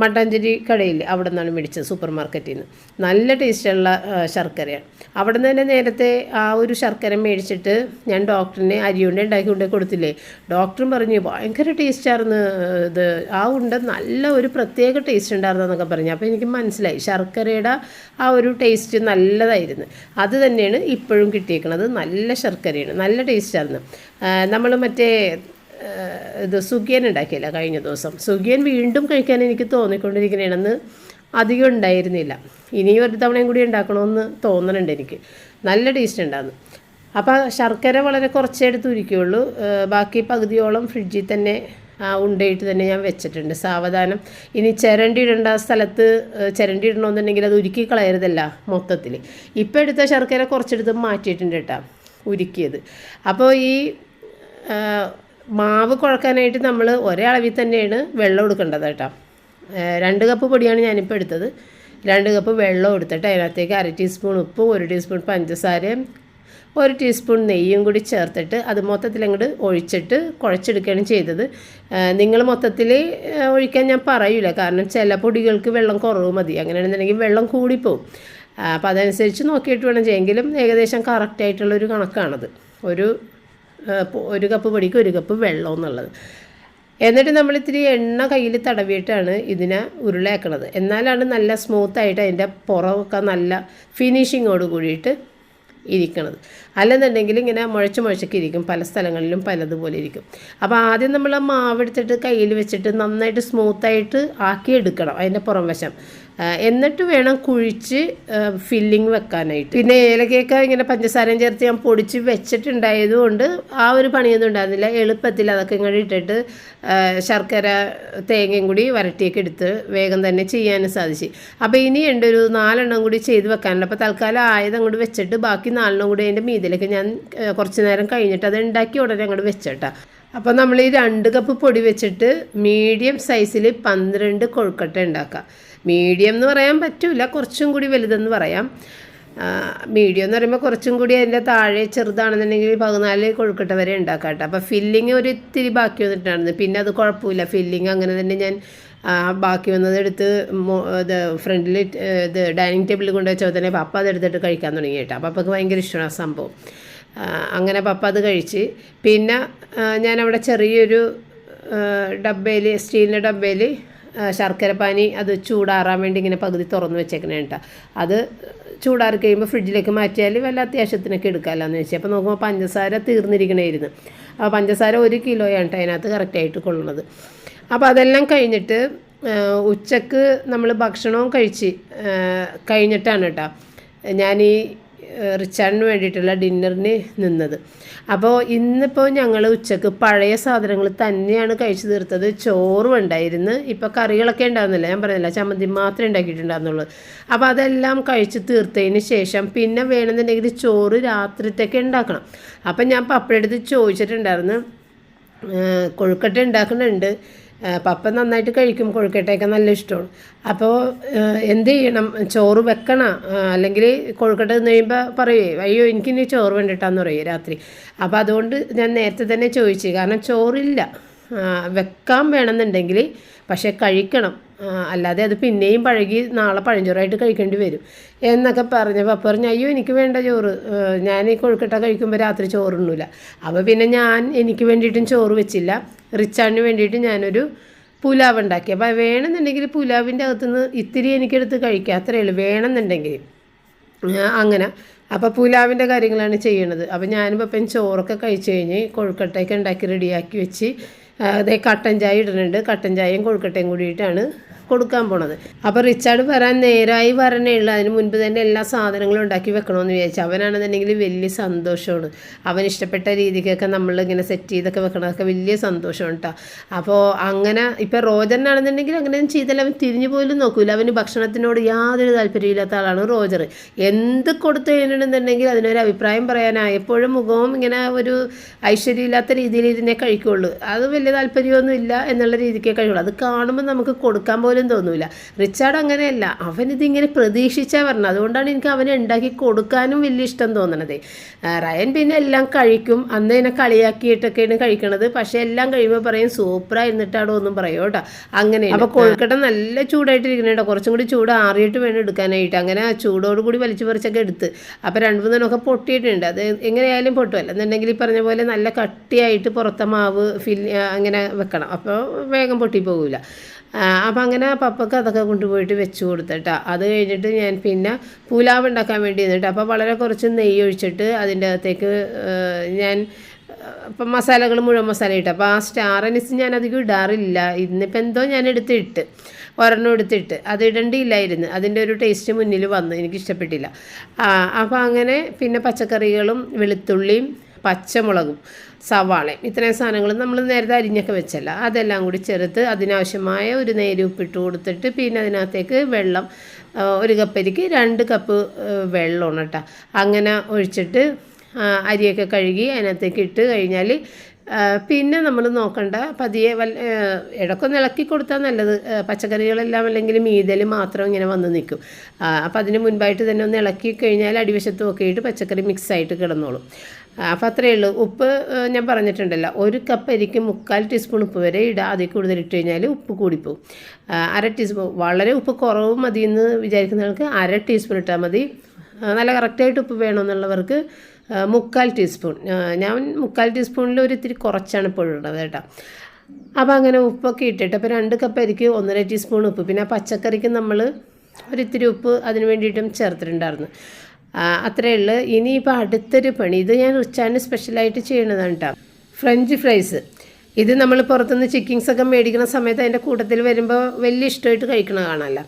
മട്ടാഞ്ചേരി കടയിൽ അവിടെ നിന്നാണ് മേടിച്ചത് സൂപ്പർ മാർക്കറ്റിൽ നിന്ന്. നല്ല ടേസ്റ്റുള്ള ശർക്കരയാണ്. അവിടെ നിന്ന് തന്നെ നേരത്തെ ആ ഒരു ശർക്കര മേടിച്ചിട്ട് ഞാൻ ഡോക്ടറിനെ അരിയുണ്ട ഉണ്ടാക്കി കൊണ്ടേ കൊടുത്തില്ലേ. ഡോക്ടറും പറഞ്ഞു ഭയങ്കര ടേസ്റ്റായിരുന്നു ഇത്. ആ ഉണ്ട നല്ല ഒരു പ്രത്യേക ടേസ്റ്റ് ഉണ്ടായിരുന്നു എന്നൊക്കെ പറഞ്ഞു. അപ്പോൾ എനിക്ക് മനസ്സിലായി ശർക്കരയുടെ ആ ഒരു ടേസ്റ്റ് നല്ലതായിരുന്നു. അത് തന്നെയാണ് ഇപ്പോഴും കിട്ടിയേക്കുന്നത് നല്ല ശർക്കരയാണ് നല്ല ടേസ്റ്റായിരുന്നു. നമ്മൾ മറ്റേ ഇത് സുഖിയൻ ഉണ്ടാക്കിയില്ല കഴിഞ്ഞ ദിവസം. സുഖിയൻ വീണ്ടും കഴിക്കാൻ എനിക്ക് തോന്നിക്കൊണ്ടിരിക്കുന്നതാണെന്ന് അധികം ഉണ്ടായിരുന്നില്ല. ഇനിയും ഒരു തവണയും കൂടി ഉണ്ടാക്കണമെന്ന് തോന്നണുണ്ട് എനിക്ക്. നല്ല ടേസ്റ്റ് ഉണ്ടാകുന്നു അപ്പോൾ ശർക്കര വളരെ കുറച്ചേ എടുത്ത് ഉരിക്കുകയുള്ളൂ ബാക്കി പകുതിയോളം ഫ്രിഡ്ജിൽ തന്നെ ഉണ്ടയിട്ട് തന്നെ ഞാൻ വെച്ചിട്ടുണ്ട്. സാവധാനം. ഇനി ചിരണ്ടി ഇടേണ്ട സ്ഥലത്ത് ചിരണ്ടി ഇടണമെന്നുണ്ടെങ്കിൽ അത് ഉരുക്കി കളയരുതല്ല മൊത്തത്തിൽ ഇപ്പോൾ എടുത്ത ശർക്കര കുറച്ചെടുത്ത് മാറ്റിയിട്ടുണ്ട് കേട്ടോ ഉരുക്കിയത്. അപ്പോൾ ഈ മാവ് കുഴക്കാനായിട്ട് നമ്മൾ ഒരേ അളവിൽ തന്നെയാണ് വെള്ളം എടുക്കേണ്ടത് കേട്ടോ. രണ്ട് കപ്പ് പൊടിയാണ് ഞാനിപ്പോൾ എടുത്തത്. രണ്ട് കപ്പ് വെള്ളം എടുത്തിട്ട് അതിനകത്തേക്ക് അര ടീസ്പൂൺ ഉപ്പും ഒരു ടീസ്പൂൺ പഞ്ചസാരയും ഒരു ടീസ്പൂൺ നെയ്യും കൂടി ചേർത്തിട്ട് അത് മൊത്തത്തിൽ അങ്ങോട്ട് ഒഴിച്ചിട്ട് കുഴച്ചെടുക്കുകയാണ് ചെയ്തത്. നിങ്ങൾ മൊത്തത്തിൽ ഒഴിക്കാൻ ഞാൻ പറയൂല. കാരണം ചില പൊടികൾക്ക് വെള്ളം കുറവ് മതി. അങ്ങനെയാണെന്നുണ്ടെങ്കിൽ വെള്ളം കൂടിപ്പോവും. അപ്പോൾ അതനുസരിച്ച് നോക്കിയിട്ട് വേണം ചെയ്യെങ്കിലും ഏകദേശം കറക്റ്റായിട്ടുള്ളൊരു കണക്കാണത്. ഒരു ഒരു കപ്പ് പൊടിക്ക് ഒരു കപ്പ് വെള്ളം എന്നുള്ളത്. എന്നിട്ട് നമ്മൾ ഇത്തിരി എണ്ണ കയ്യിൽ തടവിയിട്ടാണ് ഇതിനെ ഉരുളയാക്കണത്. എന്നാലാണ് നല്ല സ്മൂത്തായിട്ട് അതിന്റെ പുറമൊക്കെ നല്ല ഫിനിഷിങ്ങോട് കൂടിയിട്ട് ഇരിക്കണത്. അല്ലെന്നുണ്ടെങ്കിൽ ഇങ്ങനെ മുഴച്ച് മുഴച്ചൊക്കെ ഇരിക്കും. പല സ്ഥലങ്ങളിലും പലതുപോലെ ഇരിക്കും. അപ്പോൾ ആദ്യം നമ്മൾ ആ മാവ് എടുത്തിട്ട് കയ്യിൽ വെച്ചിട്ട് നന്നായിട്ട് സ്മൂത്തായിട്ട് ആക്കി എടുക്കണം അതിന്റെ പുറം വശം. എന്നിട്ട് വേണം കുഴിച്ച് ഫില്ലിങ് വെക്കാനായിട്ട്. പിന്നെ ഏലക്കയൊക്കെ ഇങ്ങനെ പഞ്ചസാരയും ചേർത്ത് ഞാൻ പൊടിച്ച് വെച്ചിട്ടുണ്ടായതുകൊണ്ട് ആ ഒരു പണിയൊന്നും ഉണ്ടായിരുന്നില്ല. എളുപ്പത്തിൽ അതൊക്കെ ഇങ്ങനെ ഇട്ടിട്ട് ശർക്കര തേങ്ങയും കൂടി വരട്ടിയൊക്കെ എടുത്ത് വേഗം തന്നെ ചെയ്യാനും സാധിച്ചു. അപ്പോൾ ഇനി ഉണ്ട് ഒരു നാലെണ്ണം കൂടി ചെയ്ത് വെക്കാനുണ്ട്. അപ്പോൾ തൽക്കാലം ആയത് അങ്ങോട്ട് വെച്ചിട്ട് ബാക്കി നാലെണ്ണം കൂടി അതിന്റെ മീതിലേക്ക് ഞാൻ കുറച്ച് നേരം കഴിഞ്ഞിട്ട് അത് ഉണ്ടാക്കി ഉടനെ അങ്ങോട്ട് വെച്ചേട്ടാ. അപ്പോൾ നമ്മൾ ഈ രണ്ട് കപ്പ് പൊടി വെച്ചിട്ട് മീഡിയം സൈസിൽ പന്ത്രണ്ട് കൊഴുക്കട്ട ഉണ്ടാക്കാം. മീഡിയം എന്ന് പറയാൻ പറ്റില്ല കുറച്ചും കൂടി വലുതെന്ന് പറയാം. മീഡിയം എന്ന് പറയുമ്പോൾ കുറച്ചും കൂടി അതിന്റെ താഴെ ചെറുതാണെന്നുണ്ടെങ്കിൽ പതിനാല് കൊഴുക്കട്ട വരെ ഉണ്ടാക്കാം കേട്ടോ അപ്പോൾ ഫില്ലിങ് ഒരു ഇത്തിരി ബാക്കി വന്നിട്ടാണ്. പിന്നെ അത് കുഴപ്പമില്ല ഫില്ലിങ് അങ്ങനെ തന്നെ ഞാൻ ബാക്കി വന്നത് എടുത്ത് ഇത് ഫ്രണ്ടിൽ ഇത് ഡൈനിങ് ടേബിളിൽ കൊണ്ട് വെച്ചാൽ തന്നെ പപ്പ അതെടുത്തിട്ട് കഴിക്കാൻ തുടങ്ങി കേട്ടോ പപ്പക്ക് ഭയങ്കര ഇഷ്ടമാണ് സംഭവം. അങ്ങനെ പപ്പ അത് കഴിച്ച്. പിന്നെ ഞാനവിടെ ചെറിയൊരു ഡബയിൽ സ്റ്റീലിന്റെ ഡബയിൽ ശർക്കരപ്പാനി അത് ചൂടാറാൻ വേണ്ടി ഇങ്ങനെ പകുതി തുറന്ന് വെച്ചേക്കണേ കേട്ടോ അത് ചൂടാറി കഴിയുമ്പോൾ ഫ്രിഡ്ജിലേക്ക് മാറ്റിയാൽ വല്ല അത്യാവശ്യത്തിനൊക്കെ എടുക്കാമല്ലോ എന്ന് അപ്പോൾ നോക്കുമ്പോൾ പഞ്ചസാര തീർന്നിരിക്കണമായിരുന്നു അപ്പോൾ പഞ്ചസാര ഒരു കിലോയാണ് കേട്ടോ അതിനകത്ത് കറക്റ്റായിട്ട് കൊള്ളുന്നത്. അപ്പോൾ അതെല്ലാം കഴിഞ്ഞിട്ട് ഉച്ചയ്ക്ക് നമ്മൾ ഭക്ഷണവും കഴിച്ച് കഴിഞ്ഞിട്ടാണ് കേട്ടോ ഞാൻ ഈ റിച്ചാർഡിന് വേണ്ടിയിട്ടുള്ള ഡിന്നറിന് നിന്നത്. അപ്പോൾ ഇന്നിപ്പോൾ ഞങ്ങൾ ഉച്ചയ്ക്ക് പഴയ സാധനങ്ങൾ തന്നെയാണ് കഴിച്ചു തീർത്തത്. ചോറും ഉണ്ടായിരുന്നു. ഇപ്പോൾ കറികളൊക്കെ ഉണ്ടാകുന്നില്ല ഞാൻ പറഞ്ഞില്ല ചമ്മന്തി മാത്രമേ ഉണ്ടാക്കിയിട്ടുണ്ടായിരുന്നുള്ളൂ അപ്പോൾ അതെല്ലാം കഴിച്ച് തീർത്തതിന് ശേഷം പിന്നെ വേണമെന്നുണ്ടെങ്കിൽ ചോറ് രാത്രിത്തേക്ക് ഉണ്ടാക്കണം. അപ്പം ഞാൻ പപ്പയുടെ ചോദിച്ചിട്ടുണ്ടായിരുന്നു. കൊഴുക്കട്ട ഉണ്ടാക്കുന്നുണ്ട്. പപ്പ നന്നായിട്ട് കഴിക്കും കൊഴുക്കട്ടയൊക്കെ നല്ല ഇഷ്ടമാണ്. അപ്പോൾ എന്ത് ചെയ്യണം? ചോറ് വെക്കണം അല്ലെങ്കിൽ കൊഴുക്കട്ട തിന്ന് കഴിയുമ്പോൾ പറയുവേ അയ്യോ എനിക്കിനി ചോറ് വേണ്ടിട്ടാന്ന് പറയും രാത്രി. അപ്പോൾ അതുകൊണ്ട് ഞാൻ നേരത്തെ തന്നെ ചോദിച്ചു. കാരണം ചോറില്ല. വെക്കാൻ വേണമെന്നുണ്ടെങ്കിൽ പക്ഷേ കഴിക്കണം. അല്ലാതെ അത് പിന്നെയും പഴകി നാളെ പഴഞ്ചോറായിട്ട് കഴിക്കേണ്ടി വരും. എന്നൊക്കെ പറഞ്ഞപ്പോൾ പപ്പ പറഞ്ഞു അയ്യോ എനിക്ക് വേണ്ട ചോറ്. ഞാൻ ഈ കൊഴുക്കട്ട കഴിക്കുമ്പോൾ രാത്രി ചോറുണ്ണൂല. അപ്പോൾ പിന്നെ ഞാൻ എനിക്ക് വേണ്ടിയിട്ടും ചോറ് വെച്ചില്ല. റിച്ചാണിന് വേണ്ടിയിട്ട് ഞാനൊരു പുലാവ് ഉണ്ടാക്കി. അപ്പോൾ വേണമെന്നുണ്ടെങ്കിൽ പുലാവിന്റെ അകത്തുനിന്ന് ഇത്തിരി എനിക്കെടുത്ത് കഴിക്കാം. അത്രയേ ഉള്ളൂ. വേണമെന്നുണ്ടെങ്കിൽ. അങ്ങനെ. അപ്പോൾ പുലാവിന്റെ കാര്യങ്ങളാണ് ചെയ്യണത്. അപ്പോൾ ഞാനും ചോറൊക്കെ കഴിച്ച് കഴിഞ്ഞ് കൊഴുക്കട്ടയൊക്കെ ഉണ്ടാക്കി റെഡിയാക്കി വെച്ച് അതേ കട്ടൻ ചായ ഇടുന്നുണ്ട്. കട്ടൻ ചായയും കൊഴുക്കട്ടയും കൂടിയിട്ടാണ് കൊടുക്കാൻ പോണത്. അപ്പോൾ റിച്ചാർഡ് വരാൻ നേരായി വരണേ ഉള്ളൂ. അതിന് മുൻപ് തന്നെ എല്ലാ സാധനങ്ങളും ഉണ്ടാക്കി വെക്കണമെന്ന് വിചാരിച്ചു. അവനാണെന്നുണ്ടെങ്കിൽ വലിയ സന്തോഷമാണ്. അവൻ ഇഷ്ടപ്പെട്ട രീതിക്കൊക്കെ നമ്മൾ ഇങ്ങനെ സെറ്റ് ചെയ്തൊക്കെ വെക്കണതൊക്കെ വലിയ സന്തോഷമാണ് കേട്ടോ അപ്പോൾ അങ്ങനെ ഇപ്പോൾ റോജറിനാണെന്നുണ്ടെങ്കിൽ അങ്ങനെ ചെയ്താൽ അവൻ തിരിഞ്ഞു പോലും നോക്കൂല. അവന് ഭക്ഷണത്തിനോട് യാതൊരു താല്പര്യമില്ലാത്ത ആളാണ് റോജർ എന്ത് കൊടുത്തു കഴിഞ്ഞിട്ടുണ്ടെന്നുണ്ടെങ്കിൽ അതിനൊരു അഭിപ്രായം പറയാനായപ്പോഴും മുഖവും ഇങ്ങനെ ഒരു ഐശ്വര്യമില്ലാത്ത രീതിയിൽ ഇതിനെ കഴിക്കുള്ളൂ. അത് വലിയ താല്പര്യമൊന്നും ഇല്ല എന്നുള്ള രീതിക്കേ കഴിയുള്ളൂ. അത് കാണുമ്പോൾ നമുക്ക് കൊടുക്കാൻ പോലും തോന്നൂല. റിച്ചാർഡ് അങ്ങനെയല്ല. അവനിതിങ്ങനെ പ്രതീക്ഷിച്ചാൽ പറഞ്ഞത് അതുകൊണ്ടാണ് എനിക്ക് അവനെ ഉണ്ടാക്കി കൊടുക്കാനും വലിയ ഇഷ്ടം തോന്നണത്. റയൻ പിന്നെ എല്ലാം കഴിക്കും. അന്ന് എന്നെ കളിയാക്കിയിട്ടൊക്കെയാണ് കഴിക്കണത്. പക്ഷെ എല്ലാം കഴിയുമ്പോൾ പറയും സൂപ്പറായിരുന്നിട്ടാണോ ഒന്നും പറയും കേട്ടോ. അങ്ങനെ അപ്പോൾ കൊഴുക്കട്ട നല്ല ചൂടായിട്ടിരിക്കണേട്ടോ കുറച്ചും കൂടി ചൂട് ആറിയിട്ട് വേണം എടുക്കാനായിട്ട്. അങ്ങനെ ആ ചൂടോട് കൂടി വലിച്ചു പറിച്ചൊക്കെ എടുത്ത്. അപ്പോൾ രണ്ട് മൂന്നെണ്ണമൊക്കെ പൊട്ടിയിട്ടുണ്ട്. അത് എങ്ങനെയായാലും പൊട്ടുമല്ല എന്നുണ്ടെങ്കിൽ ഈ പറഞ്ഞ പോലെ നല്ല കട്ടിയായിട്ട് പുറത്തെ മാവ് ഫിൽ അങ്ങനെ വെക്കണം. അപ്പോൾ വേഗം പൊട്ടിപ്പോകില്ല അപ്പം അങ്ങനെ പപ്പക്ക് അതൊക്കെ കൊണ്ടുപോയിട്ട് വെച്ച് കൊടുത്തിട്ടാ. അത് കഴിഞ്ഞിട്ട് ഞാൻ പിന്നെ പുലാവ് ഉണ്ടാക്കാൻ വേണ്ടി നിന്നിട്ട് അപ്പോൾ വളരെ കുറച്ച് നെയ്യ് ഒഴിച്ചിട്ട് അതിന്റെ അകത്തേക്ക് ഞാൻ ഇപ്പം മസാലകൾ മുഴുവൻ മസാല ഇട്ട്. അപ്പോൾ ആ സ്റ്റാർ അനിസ് ഞാൻ അധികം ഇടാറില്ല. ഇന്നിപ്പോൾ എന്തോ ഞാൻ എടുത്തിട്ട് ഒരെണ്ണം എടുത്തിട്ട്. അത് ഇടേണ്ടിയില്ലായിരുന്നു. അതിന്റെ ഒരു ടേസ്റ്റ് മുന്നിൽ വന്നു. എനിക്ക് ഇഷ്ടപ്പെട്ടില്ല അപ്പോൾ അങ്ങനെ പിന്നെ പച്ചക്കറികളും വെളുത്തുള്ളിയും പച്ചമുളകും സവാളയും ഇത്രയും സാധനങ്ങൾ നമ്മൾ നേരത്തെ അരിഞ്ഞൊക്കെ വെച്ചല്ല. അതെല്ലാം കൂടി ചേർത്ത് അതിനാവശ്യമായ ഒരു നേരി ഉപ്പിട്ട് കൊടുത്തിട്ട് പിന്നെ അതിനകത്തേക്ക് വെള്ളം ഒരു കപ്പരിക്ക് രണ്ട് കപ്പ് വെള്ളമാണ് കേട്ടോ. അങ്ങനെ ഒഴിച്ചിട്ട് അരിയൊക്കെ കഴുകി അതിനകത്തേക്ക് ഇട്ട് കഴിഞ്ഞാൽ പിന്നെ നമ്മൾ നോക്കണ്ട പതിയെ വല്ല ഇടക്കൊന്ന് ഇളക്കി കൊടുത്താൽ നല്ലത്. പച്ചക്കറികളെല്ലാം അല്ലെങ്കിൽ മീതൽ മാത്രം ഇങ്ങനെ വന്ന് നിൽക്കും. അപ്പം അതിന് മുൻപായിട്ട് തന്നെ ഒന്ന് ഇളക്കി കഴിഞ്ഞാൽ അടിവശത്തും ഒക്കെ ഇട്ട് പച്ചക്കറി മിക്സ് ആയിട്ട് കിടന്നോളും. അപ്പം അത്രയേ ഉള്ളൂ. ഉപ്പ് ഞാൻ പറഞ്ഞിട്ടുണ്ടല്ലോ. ഒരു കപ്പ് അരിക്ക് മുക്കാൽ ടീസ്പൂൺ ഉപ്പ് വരെ ഇടുക അതിൽ കൂടുതൽ ഇട്ട് കഴിഞ്ഞാൽ ഉപ്പ് കൂടിപ്പോവും. അര ടീസ്പൂൺ വളരെ ഉപ്പ് കുറവ് മതി എന്ന് വിചാരിക്കുന്നവർക്ക് അര ടീസ്പൂൺ ഇട്ടാൽ മതി. നല്ല കറക്റ്റായിട്ട് ഉപ്പ് വേണമെന്നുള്ളവർക്ക് മുക്കാൽ ടീസ്പൂൺ ഞാൻ മുക്കാൽ ടീസ്പൂണിൽ ഒരു ഇത്തിരി കുറച്ചാണ് ഇപ്പോഴുള്ളത് കേട്ടോ. അപ്പോൾ അങ്ങനെ ഉപ്പൊക്കെ ഇട്ടിട്ട് അപ്പോൾ രണ്ട് കപ്പ് അരിക്ക് ഒന്നര ടീസ്പൂൺ ഉപ്പ്. പിന്നെ പച്ചക്കറിക്ക് നമ്മൾ ഒരിത്തിരി ഉപ്പ് അതിന് വേണ്ടിയിട്ടും ചേർത്തിട്ടുണ്ടായിരുന്നു. അത്രയേ ഉള്ളൂ. ഇനിയിപ്പോൾ അടുത്തൊരു പണി. ഇത് ഞാൻ ഉച്ചാന് സ്പെഷ്യലായിട്ട് ചെയ്യണതാണ് കേട്ടോ ഫ്രഞ്ച് ഫ്രൈസ് ഇത് നമ്മൾ പുറത്തുനിന്ന് ചിക്കിങ്സ് ഒക്കെ മേടിക്കുന്ന സമയത്ത് അതിന്റെ കൂട്ടത്തിൽ വരുമ്പോൾ വലിയ ഇഷ്ടമായിട്ട് കഴിക്കണ കാണാമല്ലോ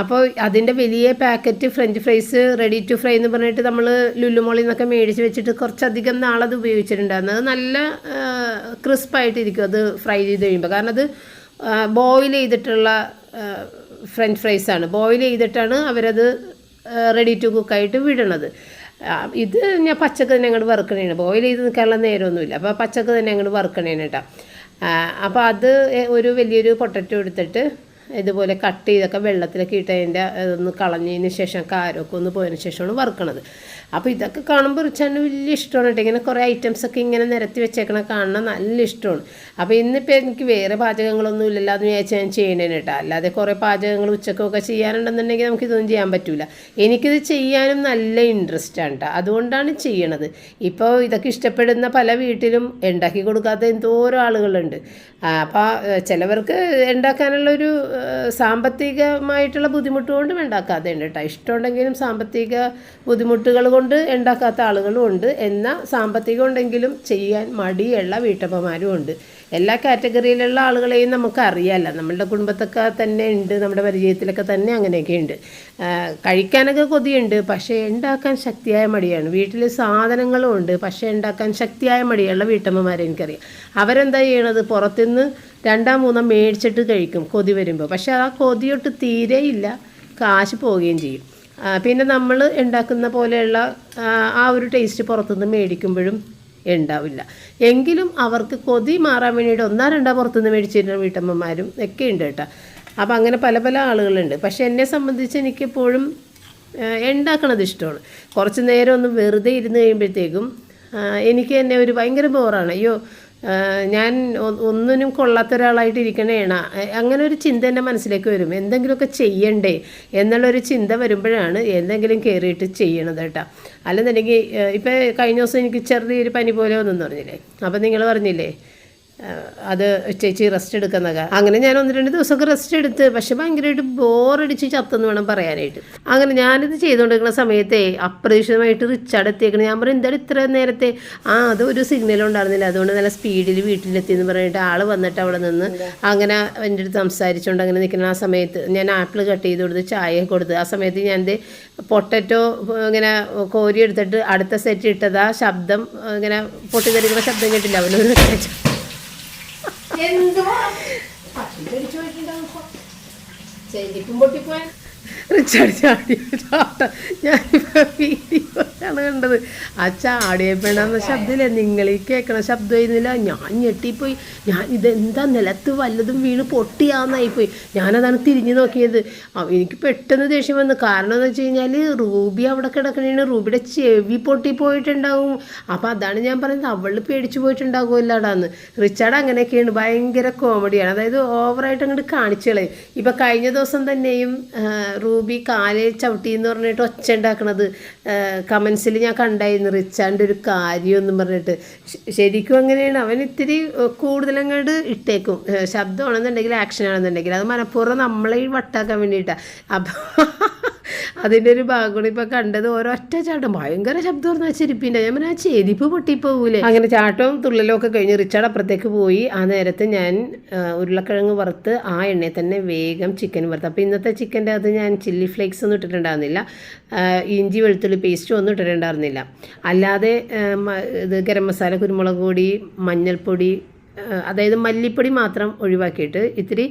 അപ്പോൾ അതിന്റെ വലിയ packet French fries ready to fry എന്ന് പറഞ്ഞിട്ട് നമ്മൾ ലുല്ലുമോളിൽ നിന്നൊക്കെ മേടിച്ച് വെച്ചിട്ട് കുറച്ചധികം നാളത് ഉപയോഗിച്ചിട്ടുണ്ടായിരുന്നു. അത് നല്ല ക്രിസ്പായിട്ടിരിക്കും അത് ഫ്രൈ ചെയ്ത് കഴിയുമ്പോൾ കാരണം അത് ബോയിൽ ചെയ്തിട്ടുള്ള ഫ്രഞ്ച് ഫ്രൈസാണ് ബോയിൽ ചെയ്തിട്ടാണ് അവരത് റെഡി ടു കുക്കായിട്ട് വിടണത്. ഇത് ഞാൻ പച്ചക്കറി തന്നെ അങ്ങോട്ട് വറുക്കണേണ് ബോയിൽ ചെയ്ത് നിൽക്കാനുള്ള നേരമൊന്നുമില്ല അപ്പോൾ പച്ചക്ക് തന്നെ അങ്ങോട്ട് വറുക്കണേണ് കേട്ടോ അപ്പോൾ അത് ഒരു വലിയൊരു പൊട്ടറ്റോ എടുത്തിട്ട് ഇതുപോലെ കട്ട് ചെയ്തൊക്കെ വെള്ളത്തിലൊക്കെ ഇട്ട് അതിന്റെ ഒന്ന് കളഞ്ഞതിന് ശേഷം കാരമൊക്കെ ഒന്ന് പോയതിന് ശേഷമാണ് വറുക്കണത്. അപ്പോൾ ഇതൊക്കെ കാണുമ്പോൾ റിച്ചാന്റെ വലിയ ഇഷ്ടമാണ് കേട്ടോ. ഇങ്ങനെ കുറേ ഐറ്റംസ് ഒക്കെ ഇങ്ങനെ നിരത്തി വെച്ചേക്കണ കാണണം നല്ല ഇഷ്ടമാണ് അപ്പോൾ ഇന്നിപ്പോൾ എനിക്ക് വേറെ പാചകങ്ങളൊന്നും ഇല്ലല്ലോ എന്ന് വിചാരിച്ച് ഞാൻ ചെയ്യണേന് കേട്ടോ. അല്ലാതെ കുറേ പാചകങ്ങൾ ഉച്ചക്കൊക്കെ ചെയ്യാനുണ്ടെന്നുണ്ടെങ്കിൽ നമുക്ക് ഇതൊന്നും ചെയ്യാൻ പറ്റില്ല എനിക്കിത് ചെയ്യാനും നല്ല ഇൻട്രസ്റ്റ് ആണ് കേട്ടോ. അതുകൊണ്ടാണ് ചെയ്യണത്. ഇപ്പോൾ ഇതൊക്കെ ഇഷ്ടപ്പെടുന്ന പല വീട്ടിലും ഉണ്ടാക്കി കൊടുക്കാത്ത എന്തോരോ ആളുകളുണ്ട്. അപ്പോൾ ചിലവർക്ക് ഉണ്ടാക്കാനുള്ളൊരു സാമ്പത്തികമായിട്ടുള്ള ബുദ്ധിമുട്ട് കൊണ്ടും ഉണ്ടാക്കാതെ ഉണ്ട് കേട്ടോ. ഇഷ്ടമുണ്ടെങ്കിലും സാമ്പത്തിക ബുദ്ധിമുട്ടുകൾ കൊണ്ട് ഉണ്ടാക്കാത്ത ആളുകളും ഉണ്ട്. എന്നാൽ സാമ്പത്തികം ഉണ്ടെങ്കിലും ചെയ്യാൻ മടിയുള്ള വീട്ടമ്മമാരും ഉണ്ട്. എല്ലാ കാറ്റഗറിയിലുള്ള ആളുകളെയും നമുക്ക് അറിയാമല്ല നമ്മളുടെ കുടുംബത്തൊക്കെ തന്നെ ഉണ്ട്. നമ്മുടെ പരിചയത്തിലൊക്കെ തന്നെ അങ്ങനെയൊക്കെ ഉണ്ട്. കഴിക്കാനൊക്കെ കൊതിയുണ്ട്. പക്ഷേ ഉണ്ടാക്കാൻ ശക്തിയായ മടിയാണ്. വീട്ടിൽ സാധനങ്ങളും ഉണ്ട്. പക്ഷേ ഉണ്ടാക്കാൻ ശക്തിയായ മടിയുള്ള വീട്ടമ്മമാരെ എനിക്കറിയാം. അവരെന്താ ചെയ്യണത്? പുറത്തുനിന്ന് രണ്ടാം മൂന്നാം മേടിച്ചിട്ട് കഴിക്കും കൊതി വരുമ്പോൾ പക്ഷേ ആ കൊതിയൊട്ട് തീരെയില്ല കാശ് പോവുകയും ചെയ്യും. പിന്നെ നമ്മൾ ഉണ്ടാക്കുന്ന പോലെയുള്ള ആ, ഒരു ടേസ്റ്റ് പുറത്തുനിന്ന് മേടിക്കുമ്പോഴും ഉണ്ടാവില്ല. എങ്കിലും അവർക്ക് കൊതി മാറാൻ വേണ്ടിയിട്ട് ഒന്നാ രണ്ടാ പുറത്തുനിന്ന് മേടിച്ചിരുന്ന വീട്ടമ്മമാരും ഒക്കെ ഉണ്ട് കേട്ടോ. അപ്പം അങ്ങനെ പല പല ആളുകളുണ്ട്. പക്ഷേ എന്നെ സംബന്ധിച്ച് എനിക്കെപ്പോഴും ഉണ്ടാക്കണത് ഇഷ്ടമാണ്. കുറച്ച് നേരം ഒന്ന് വെറുതെ ഇരുന്ന് കഴിയുമ്പോഴത്തേക്കും എനിക്ക് തന്നെ ഒരു ഭയങ്കര ബോറാണ് അയ്യോ ഞാൻ ഒന്നിനും കൊള്ളാത്ത ഒരാളായിട്ട് ഇരിക്കണേണ അങ്ങനെ ഒരു ചിന്ത എന്റെ മനസ്സിലേക്ക് വരും. എന്തെങ്കിലുമൊക്കെ ചെയ്യണ്ടേ എന്നുള്ളൊരു ചിന്ത വരുമ്പോഴാണ് എന്തെങ്കിലും കയറിയിട്ട് ചെയ്യണത് കേട്ടോ. അല്ലെന്നുണ്ടെങ്കിൽ ഇപ്പം കഴിഞ്ഞ ദിവസം എനിക്ക് ചെറിയൊരു പനി പോലെ വന്നെന്ന് പറഞ്ഞില്ലേ? അപ്പം നിങ്ങൾ പറഞ്ഞില്ലേ? അത് ചേച്ചി റെസ്റ്റ് എടുക്കുന്നൊക്കെ അങ്ങനെ ഞാൻ ഒന്ന് രണ്ട് ദിവസമൊക്കെ റെസ്റ്റ് എടുത്ത് പക്ഷെ ഭയങ്കരമായിട്ട് ബോറടിച്ച് ചത്തെന്ന് വേണം പറയാനായിട്ട്. അങ്ങനെ ഞാനിത് ചെയ്തുകൊണ്ടിരിക്കുന്ന സമയത്തെ അപ്രതീക്ഷിതമായിട്ട് റിച്ചാർഡ് എത്തിയേക്കണം. ഞാൻ പറയും എന്താണ് ഇത്ര നേരത്തെ? ആ അത് ഒരു സിഗ്നൽ ഉണ്ടായിരുന്നില്ല. അതുകൊണ്ട് നല്ല സ്പീഡിൽ വീട്ടിലെത്തി എന്ന് പറഞ്ഞിട്ട് ആൾ വന്നിട്ട് അവിടെ നിന്ന് അങ്ങനെ എന്റെ അടുത്ത് സംസാരിച്ചുകൊണ്ട് അങ്ങനെ നിൽക്കുന്ന ആ സമയത്ത് ഞാൻ ആപ്പിൾ കട്ട് ചെയ്ത് കൊടുത്ത് ചായ കൊടുത്ത്. ആ സമയത്ത് ഞാൻ എന്റെ പൊട്ടറ്റോ ഇങ്ങനെ കോരി എടുത്തിട്ട് അടുത്ത സെറ്റ് ഇട്ടതാ ശബ്ദം ഇങ്ങനെ പൊട്ടിത്തെറിക്കുന്ന ശബ്ദം കേട്ടില്ല? അവനൊരു എന്തുവാ പട്ടി കടിച്ചു പോയിട്ടുണ്ടാവും ഇപ്പൊ. ചെരിപ്പും പൊട്ടിപ്പോയാ റിച്ചാർഡ് ചാടി. ചാട്ട ഞാനിപ്പോൾ വീഡിയോയാണ് കണ്ടത്. ആ പെണ്ണെന്ന ശബ്ദമില്ലേ നിങ്ങൾ ഈ കേൾക്കണ ശബ്ദമായിരുന്നില്ല ഞാൻ ഞെട്ടിപ്പോയി. ഞാൻ ഇതെന്താ നിലത്ത് വല്ലതും വീണ് പൊട്ടിയാന്നായിപ്പോയി. ഞാനതാണ് തിരിഞ്ഞു നോക്കിയത്. എനിക്ക് പെട്ടെന്ന് ദേഷ്യം വന്നു. കാരണം എന്ന് വെച്ച് കഴിഞ്ഞാൽ റൂബി അവിടെ കിടക്കണേണ് റൂബിയുടെ ചെവി പൊട്ടിപ്പോയിട്ടുണ്ടാവും. അപ്പോൾ അതാണ് ഞാൻ പറയുന്നത് അവൾ പേടിച്ചു പോയിട്ടുണ്ടാകുമല്ലാടാന്ന്. റിച്ചാർഡ് അങ്ങനെയൊക്കെയാണ്. ഭയങ്കര കോമഡിയാണ് അതായത് ഓവറായിട്ട് അങ്ങോട്ട് കാണിച്ചു കളയും ഇപ്പം കഴിഞ്ഞ ദിവസം തന്നെയും ആ, റൂബി കാലെ ചവിട്ടി എന്ന് പറഞ്ഞിട്ട് ഒച്ച ഉണ്ടാക്കണത് കമൻസിൽ ഞാൻ കണ്ടായിരുന്നു. റിച്ചാന്റെ ഒരു കാര്യം എന്നും പറഞ്ഞിട്ട് ശരിക്കും അങ്ങനെയാണ്. അവൻ ഇത്തിരി കൂടുതലങ്ങോട്ട് ഇട്ടേക്കും. ശബ്ദമാണെന്നുണ്ടെങ്കിൽ ആക്ഷൻ ആണെന്നുണ്ടെങ്കിൽ. അത് മനഃപൂർവം നമ്മളെ വട്ടാക്കാൻ വേണ്ടിയിട്ടാണ് അപ്പം അതിന്റെ ഒരു ഭാഗം കൂടി ഇപ്പം കണ്ടത് ഒരൊറ്റ ചാട്ടം. ഭയങ്കര ശബ്ദം പറഞ്ഞ ചെരുപ്പിന്റെ ഞാൻ ആ ആ ചെരുപ്പ് പൊട്ടിപ്പോകൂലേ അങ്ങനെ ചാട്ടവും തുള്ളലും ഒക്കെ കഴിഞ്ഞ് റിച്ചാർഡ് അപ്പുറത്തേക്ക് പോയി. ആ നേരത്ത് ഞാൻ ഉരുളക്കിഴങ്ങ് വറുത്ത് ആ എണ്ണയിൽ തന്നെ വേഗം ചിക്കൻ വറുത്ത്. അപ്പോൾ ഇന്നത്തെ ചിക്കന്റെ അത് ഞാൻ ചില്ലി ഫ്ലേക്സ് ഒന്നും ഇട്ടിട്ടുണ്ടായിരുന്നില്ല. ഇഞ്ചി വെളുത്തുള്ളി പേസ്റ്റും ഒന്നും ഇട്ടിട്ടുണ്ടായിരുന്നില്ല. അല്ലാതെ ഇത് ഗരം മസാല കുരുമുളക് പൊടി മഞ്ഞൾപ്പൊടി ആ, അതായത് മല്ലിപ്പൊടി മാത്രം ഒഴിവാക്കിയിട്ട് ഇത്തിരി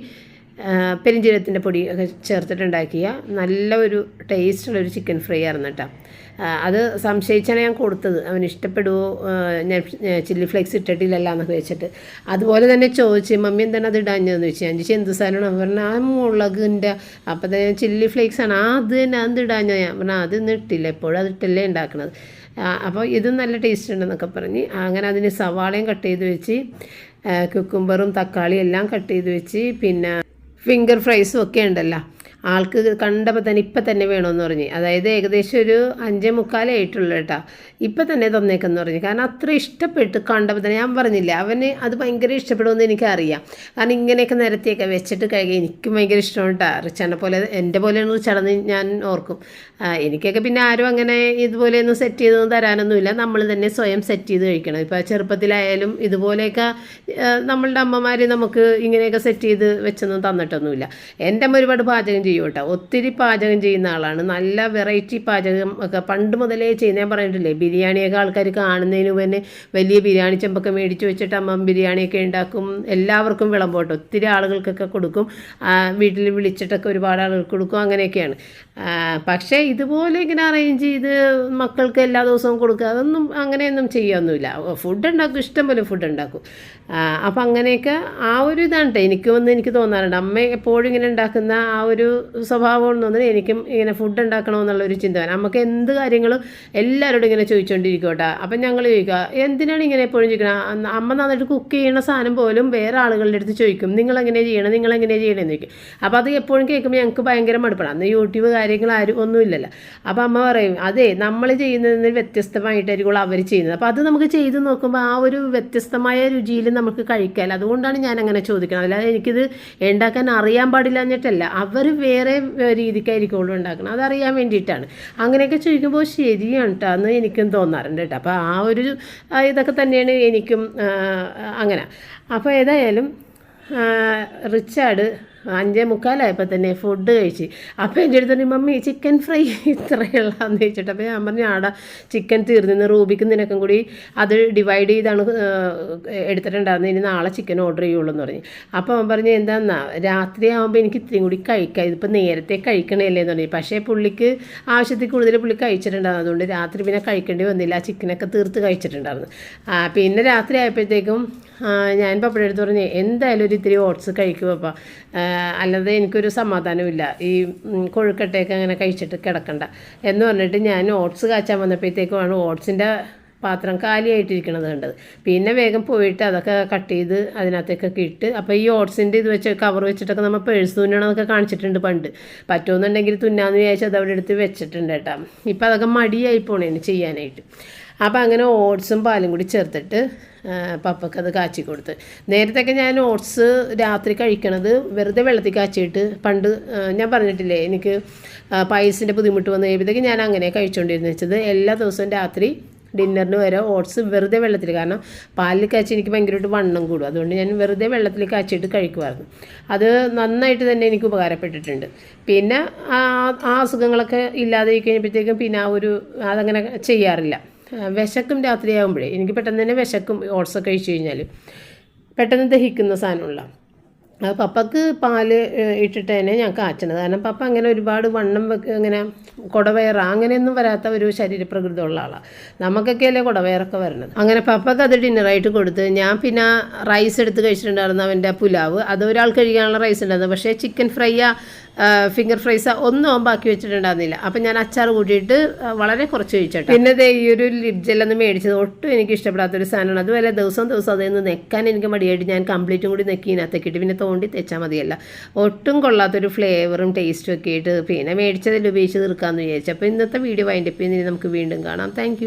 പെരിഞ്ചീരത്തിന്റെ പൊടി ഒക്കെ ചേർത്തിട്ടുണ്ടാക്കിയ നല്ല ഒരു ടേസ്റ്റുള്ള ഒരു ചിക്കൻ ഫ്രൈ ആയിരുന്നു കേട്ടോ. അത് സംശയിച്ചാണ് ഞാൻ കൊടുത്തത്. അവന് ഇഷ്ടപ്പെടുമോ ഞാൻ ചില്ലി ഫ്ലേക്സ് ഇട്ടിട്ടില്ലല്ലോ എന്നൊക്കെ വെച്ചിട്ട്. അതുപോലെ തന്നെ ചോദിച്ചു മമ്മി എന്താണ് അത് ഇടാഞ്ഞതെന്ന് ചോദിച്ചു ഞാൻ ചോദിച്ചു എന്ത് സാധനമാണ്? അവൻ പറഞ്ഞു ആ മുളകിന്റെ അപ്പം തന്നെ ചില്ലി ഫ്ലേക്സ് ആണ്. ആ അത് തന്നെ അത് ഇടാഞ്ഞത് ഞാൻ പറഞ്ഞു അത് ഇന്ന് ഇട്ടില്ല എപ്പോഴും അത് ഇട്ടല്ലേ ഉണ്ടാക്കണത് അപ്പോൾ ഇതും നല്ല ടേസ്റ്റ് ഉണ്ടെന്നൊക്കെ പറഞ്ഞ് അങ്ങനെ അതിന് സവാളയും കട്ട് ചെയ്ത് വെച്ച് കുക്കുംബറും തക്കാളിയും എല്ലാം കട്ട് ചെയ്ത് വെച്ച് പിന്നെ ഫിംഗർ ഫ്രൈസും ഒക്കെ ഉണ്ടല്ലോ. ആൾക്ക് കണ്ടപ്പോൾ തന്നെ ഇപ്പം തന്നെ വേണമെന്ന് പറഞ്ഞ്. അതായത് ഏകദേശം ഒരു അഞ്ചേ മുക്കാലായിട്ടുള്ളൂ കേട്ടോ. ഇപ്പം തന്നെ തന്നേക്കെന്ന് പറഞ്ഞു. കാരണം അത്ര ഇഷ്ടപ്പെട്ട് കണ്ടപ്പോൾ തന്നെ ഞാൻ പറഞ്ഞില്ല അവന് അത് ഭയങ്കര ഇഷ്ടപ്പെടുമെന്ന് എനിക്കറിയാം. കാരണം ഇങ്ങനെയൊക്കെ നിരത്തിയൊക്കെ വെച്ചിട്ട് കഴുകി എനിക്കും ഭയങ്കര ഇഷ്ടമാണ് കേട്ടോ. റിച്ചാണെ പോലെ എന്റെ പോലെയാണ് റിച്ചാണെന്ന് ഞാൻ ഓർക്കും. എനിക്കൊക്കെ പിന്നെ ആരും അങ്ങനെ ഇതുപോലെയൊന്നും സെറ്റ് ചെയ്തൊന്നും തരാനൊന്നുമില്ല. നമ്മൾ തന്നെ സ്വയം സെറ്റ് ചെയ്ത് കഴിക്കണം. ഇപ്പോൾ ചെറുപ്പത്തിലായാലും ഇതുപോലെയൊക്കെ നമ്മളുടെ അമ്മമാർ നമുക്ക് ഇങ്ങനെയൊക്കെ സെറ്റ് ചെയ്ത് വെച്ചൊന്നും തന്നിട്ടൊന്നുമില്ല. എന്റെ അമ്മ ഒരുപാട് പാചകം ചെയ്യും കേട്ടോ ഒത്തിരി പാചകം ചെയ്യുന്ന ആളാണ്. നല്ല വെറൈറ്റി പാചകം ഒക്കെ പണ്ട് മുതലേ ചെയ്യുന്ന ഞാൻ പറഞ്ഞിട്ടില്ലേ ബിരിയാണിയൊക്കെ ആൾക്കാർ കാണുന്നതിന് മുന്നേ വലിയ ബിരിയാണി ചെമ്പൊക്കെ മേടിച്ച് വെച്ചിട്ട് അമ്മ ബിരിയാണിയൊക്കെ ഉണ്ടാക്കും. എല്ലാവർക്കും വിളമ്പോട്ടെ. ഒത്തിരി ആളുകൾക്കൊക്കെ കൊടുക്കും. വീട്ടിൽ വിളിച്ചിട്ടൊക്കെ ഒരുപാട് ആളുകൾക്ക് കൊടുക്കും. അങ്ങനെയൊക്കെയാണ്. പക്ഷേ ഇതുപോലെ ഇങ്ങനെ അറേഞ്ച് ചെയ്ത് മക്കൾക്ക് എല്ലാ ദിവസവും കൊടുക്കുക അതൊന്നും അങ്ങനെയൊന്നും ചെയ്യാമൊന്നുമില്ല ഫുഡ് ഉണ്ടാക്കും ഇഷ്ടംപോലെ ഫുഡ് ഉണ്ടാക്കും. അപ്പം അങ്ങനെയൊക്കെ ആ ഒരു ഇതാണ് എനിക്ക് വന്ന് എനിക്ക് തോന്നാറുണ്ട്. അമ്മ എപ്പോഴും ഇങ്ങനെ ഉണ്ടാക്കുന്ന ആ ഒരു സ്വഭാവം തോന്നുന്നത് എനിക്കും ഇങ്ങനെ ഫുഡ് ഉണ്ടാക്കണമെന്നുള്ള ഒരു ചിന്ത വേണം നമുക്ക് എന്ത് കാര്യങ്ങളും എല്ലാവരോടും ഇങ്ങനെ ചോദിച്ചുകൊണ്ടിരിക്കട്ടെ കേട്ടോ അപ്പം ഞങ്ങൾ ചോദിക്കുക എന്തിനാണ് ഇങ്ങനെ എപ്പോഴും ചോദിക്കുന്നത് അമ്മ നന്നായിട്ട് കുക്ക് ചെയ്യുന്ന സാധനം പോലും വേറെ ആളുകളുടെ അടുത്ത് ചോദിക്കും. നിങ്ങളെങ്ങനെ ചെയ്യണം? നിങ്ങളെങ്ങനെ ചെയ്യണമെന്ന് ചോദിക്കും. അപ്പോൾ അത് എപ്പോഴും കേൾക്കുമ്പോൾ ഞങ്ങൾക്ക് ഭയങ്കര മടുപ്പാണ്. അന്ന് യൂട്യൂബ് കാര്യങ്ങൾ ആരും ഒന്നുമില്ലല്ലോ. അപ്പോൾ അമ്മ പറയും അതെ നമ്മൾ ചെയ്യുന്നതിന് വ്യത്യസ്തമായിട്ടായിരിക്കും അവർ ചെയ്യുന്നത്. അപ്പോൾ അത് നമുക്ക് ചെയ്ത് നോക്കുമ്പോൾ ആ ഒരു വ്യത്യസ്തമായ രുചിയിൽ നമുക്ക് കഴിക്കാൻ അതുകൊണ്ടാണ് ഞാൻ അങ്ങനെ ചോദിക്കുന്നത് അല്ലാതെ എനിക്കിത് ഉണ്ടാക്കാൻ അറിയാൻ പാടില്ല എന്നിട്ടല്ല അവർ വേറെ രീതിക്കായിരിക്കുള്ളൂ ഉണ്ടാക്കണം അതറിയാൻ വേണ്ടിയിട്ടാണ്. അങ്ങനെയൊക്കെ ചോദിക്കുമ്പോൾ ശരിയാണ് കേട്ടോ എന്ന് എനിക്കും തോന്നാറുണ്ട് കേട്ടോ അപ്പോൾ ആ ഒരു ഇതൊക്കെ തന്നെയാണ് എനിക്കും അങ്ങനെ. അപ്പോൾ ഏതായാലും റിച്ചാർഡ് അഞ്ചേ മുക്കാലായപ്പോൾ തന്നെ ഫുഡ് കഴിച്ച്. അപ്പോൾ എന്റെ അടുത്ത് മമ്മി ചിക്കൻ ഫ്രൈ ഇത്രയുള്ളതെന്ന് ചോദിച്ചിട്ട് അപ്പോൾ ഞാൻ പറഞ്ഞു ആടെ ചിക്കൻ തീർന്നു റൂബിക്ക് നിനക്കും കൂടി അത് ഡിവൈഡ് ചെയ്താണ് എടുത്തിട്ടുണ്ടായിരുന്നത്. ഇനി നാളെ ചിക്കൻ ഓർഡർ ചെയ്യുള്ളൂ എന്ന് പറഞ്ഞു. അപ്പോൾ അവൻ പറഞ്ഞു എന്താന്നാ രാത്രി ആകുമ്പോൾ എനിക്ക് ഇത്രയും കൂടി കഴിക്കാം. ഇതിപ്പോൾ നേരത്തെ കഴിക്കണേല്ലേ? എന്ന് പറഞ്ഞു. പക്ഷേ പുള്ളിക്ക് ആവശ്യത്തിൽ കൂടുതൽ പുള്ളി കഴിച്ചിട്ടുണ്ടായിരുന്നു. അതുകൊണ്ട് രാത്രി പിന്നെ കഴിക്കേണ്ടി വന്നില്ല. ആ ചിക്കനൊക്കെ തീർത്ത് കഴിച്ചിട്ടുണ്ടായിരുന്നു. പിന്നെ രാത്രി ആയപ്പോഴത്തേക്കും ഞാൻ പപ്പയുടെ അടുത്ത് പറഞ്ഞു എന്തായാലും ഒരു ഇത്തിരി ഓട്സ് കഴിക്കും അപ്പം? അല്ലാതെ എനിക്കൊരു സമാധാനമില്ല ഈ കൊഴുക്കട്ടയൊക്കെ അങ്ങനെ കഴിച്ചിട്ട് കിടക്കണ്ട. എന്ന് പറഞ്ഞിട്ട് ഞാൻ ഓട്സ് കാച്ചാൻ വന്നപ്പോഴത്തേക്കുമാണ് ഓട്സിന്റെ പാത്രം കാലിയായിട്ടിരിക്കണത് കണ്ടത്. പിന്നെ വേഗം പോയിട്ട് അതൊക്കെ കട്ട് ചെയ്ത് അതിനകത്തേക്കൊക്കെ ഇട്ട് അപ്പോൾ ഈ ഓട്സിന്റെ ഇത് വെച്ച് കവർ വെച്ചിട്ടൊക്കെ നമ്മൾ പേഴ്സ് തുന്നണതൊക്കെ കാണിച്ചിട്ടുണ്ട് പണ്ട്. പറ്റുമെന്നുണ്ടെങ്കിൽ തുന്നാന്ന് വിചാരിച്ചത് അവിടെ എടുത്ത് വെച്ചിട്ടുണ്ട് കേട്ടോ. ഇപ്പം അതൊക്കെ മടിയായി പോണേന് ചെയ്യാനായിട്ട്. അപ്പോൾ അങ്ങനെ ഓട്സും പാലും കൂടി ചേർത്തിട്ട് പപ്പക്ക് അത് കാച്ചി കൊടുത്ത്. നേരത്തെയൊക്കെ ഞാൻ ഓട്സ് രാത്രി കഴിക്കണത് വെറുതെ വെള്ളത്തിൽ കാച്ചിയിട്ട് പണ്ട് ഞാൻ പറഞ്ഞിട്ടില്ലേ എനിക്ക് പൈസിന്റെ ബുദ്ധിമുട്ട് വന്നു കഴിയുമ്പോഴത്തേക്ക് ഞാൻ അങ്ങനെ കഴിച്ചുകൊണ്ടിരുന്നു വെച്ചത്. എല്ലാ ദിവസവും രാത്രി ഡിന്നറിന് വരെ ഓട്സ് വെറുതെ വെള്ളത്തിൽ കാരണം പാലിൽ കാച്ചി എനിക്ക് ഭയങ്കരമായിട്ട് വണ്ണം കൂടും. അതുകൊണ്ട് ഞാൻ വെറുതെ വെള്ളത്തിൽ കാച്ചിയിട്ട് കഴിക്കുമായിരുന്നു. അത് നന്നായിട്ട് തന്നെ എനിക്ക് ഉപകാരപ്പെട്ടിട്ടുണ്ട്. പിന്നെ ആ അസുഖങ്ങളൊക്കെ ഇല്ലാതെ കഴിഞ്ഞപ്പോഴത്തേക്കും പിന്നെ ആ ഒരു അതങ്ങനെ ചെയ്യാറില്ല. വിശക്കും രാത്രിയാകുമ്പോഴേ എനിക്ക് പെട്ടെന്ന് തന്നെ വിശക്കും ഓട്സൊക്കെ കഴിച്ചു കഴിഞ്ഞാൽ പെട്ടെന്ന് ദഹിക്കുന്ന സാധനമുള്ള. അത് പപ്പക്ക് പാൽ ഇട്ടിട്ട് തന്നെ ഞാൻ കാച്ചണത്. കാരണം പപ്പ അങ്ങനെ ഒരുപാട് വണ്ണം വെക്ക് ഇങ്ങനെ കുടവയറ അങ്ങനെയൊന്നും വരാത്ത ഒരു ശരീരപ്രകൃതമുള്ള ആളാണ് നമുക്കൊക്കെ അല്ലേ കുടവയറൊക്കെ വരണത്. അങ്ങനെ പപ്പക്ക് അത് ഡിന്നറായിട്ട് കൊടുത്ത് ഞാൻ പിന്നെ റൈസ് എടുത്ത് കഴിച്ചിട്ടുണ്ടായിരുന്നു അവന്റെ പുലാവ്. അത് ഒരാൾ കഴിക്കാനുള്ള റൈസ് ഉണ്ടായിരുന്നു. പക്ഷേ ചിക്കൻ ഫ്രൈ ഫിംഗർ ഫ്രൈസ് ഒന്നും ബാക്കി വെച്ചിട്ടുണ്ടായിരുന്നില്ല. അപ്പം ഞാൻ അച്ചാർ കൂട്ടിയിട്ട് വളരെ കുറച്ച് കഴിച്ചോട്ടെ പിന്നെ ഈ ഒരു ലിപ് ജെല്ലൊന്ന് മേടിച്ചത് ഒട്ടും എനിക്ക് ഇഷ്ടപ്പെടാത്തൊരു സാധനമാണ്. അതുപോലെ ദിവസം ദിവസം അതിൽ നിന്ന് നെക്കാൻ എനിക്ക് മടിയായിട്ട് ഞാൻ കംപ്ലീറ്റും കൂടി നെക്കി ഇതിനകത്തേക്ക് ഇട്ട്. പിന്നെ തോണ്ടി തെച്ചാൽ മതിയല്ല. ഒട്ടും കൊള്ളാത്തൊരു ഫ്ലേവറും ടേസ്റ്റും ഒക്കെ ആയിട്ട് പിന്നെ മേടിച്ചതിൽ ഉപയോഗിച്ച് തീർക്കാമെന്ന് വിചാരിച്ചു. അപ്പോൾ ഇന്നത്തെ വീഡിയോ വൈൻഡപ്പ് ചെയ്യുന്നതിന് നമുക്ക് വീണ്ടും കാണാം. താങ്ക്